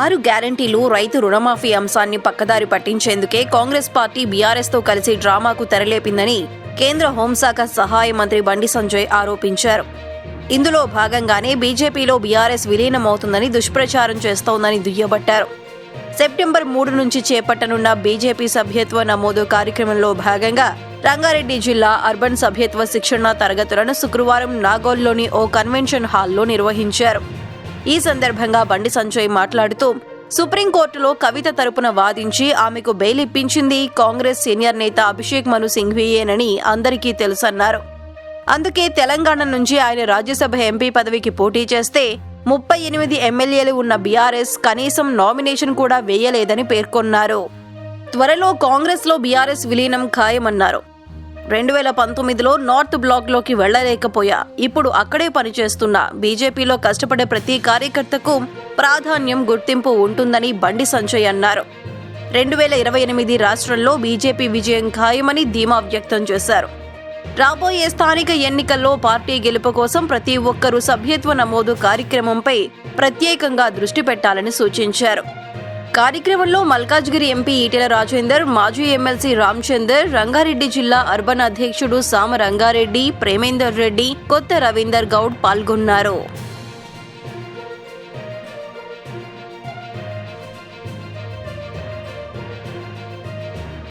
ఆరు గ్యారంటీలు రైతు రుణమాఫీ అంశాన్ని పక్కదారి పట్టించేందుకే కాంగ్రెస్ పార్టీ బీఆర్ఎస్తో కలిసి డ్రామాకు తెరలేపిందని కేంద్ర హోంశాఖ సహాయ మంత్రి బండి సంజయ్ ఆరోపించారు. ఇందులో భాగంగానే బీజేపీలో బీఆర్ఎస్ విలీనమవుతుందని దుష్ప్రచారం చేస్తోందని దుయ్యబట్టారు. సెప్టెంబర్ మూడు నుంచి చేపట్టనున్న బీజేపీ సభ్యత్వ నమోదు కార్యక్రమంలో భాగంగా రంగారెడ్డి జిల్లా అర్బన్ సభ్యత్వ శిక్షణ తరగతులను శుక్రవారం నాగోల్లోని ఓ కన్వెన్షన్ హాల్లో నిర్వహించారు. ఈ సందర్భంగా బండి సంజయ్ మాట్లాడుతూ సుప్రీంకోర్టులో కవిత తరపున వాదించి ఆమెకు బెయిల్ ఇప్పించింది కాంగ్రెస్ సీనియర్ నేత అభిషేక్ మను సింఘ్వీయేనని అందరికీ తెలుసన్నారు. అందుకే తెలంగాణ నుంచి ఆయన రాజ్యసభ ఎంపీ పదవికి పోటీ చేస్తే ముప్పై ఎనిమిది ఎమ్మెల్యేలు ఉన్న బీఆర్ఎస్ కనీసం నామినేషన్ కూడా వేయలేదని పేర్కొన్నారు. త్వరలో కాంగ్రెస్లో బీఆర్ఎస్ విలీనం ఖాయమన్నారు. రెండు వేల పంతొమ్మిదిలో నార్త్ బ్లాక్లోకి వెళ్ళలేకపోయా ఇప్పుడు అక్కడే పనిచేస్తున్న. బీజేపీలో కష్టపడే ప్రతి కార్యకర్తకు ప్రాధాన్యం గుర్తింపు ఉంటుందని బండి సంజయ్ అన్నారు. రెండు వేల ఇరవై ఎనిమిది రాష్ట్రంలో బీజేపీ విజయం ఖాయమని ధీమా వ్యక్తం చేశారు. రాబోయే స్థానిక ఎన్నికల్లో పార్టీ గెలుపు కోసం ప్రతి ఒక్కరూ సభ్యత్వ నమోదు కార్యక్రమంపై ప్రత్యేకంగా దృష్టి పెట్టాలని సూచించారు. కార్యక్రమంలో మల్కాజ్గిరి ఎంపీ ఈటెల రాజేందర్ మాజీ ఎమ్మెల్సీ రామచందర్ రంగారెడ్డి జిల్లా అర్బన్ అధ్యక్షుడు సామ రంగారెడ్డి ప్రేమేందర్ రెడ్డి కొత్త రవీందర్ గౌడ్ పాల్గొన్నారు.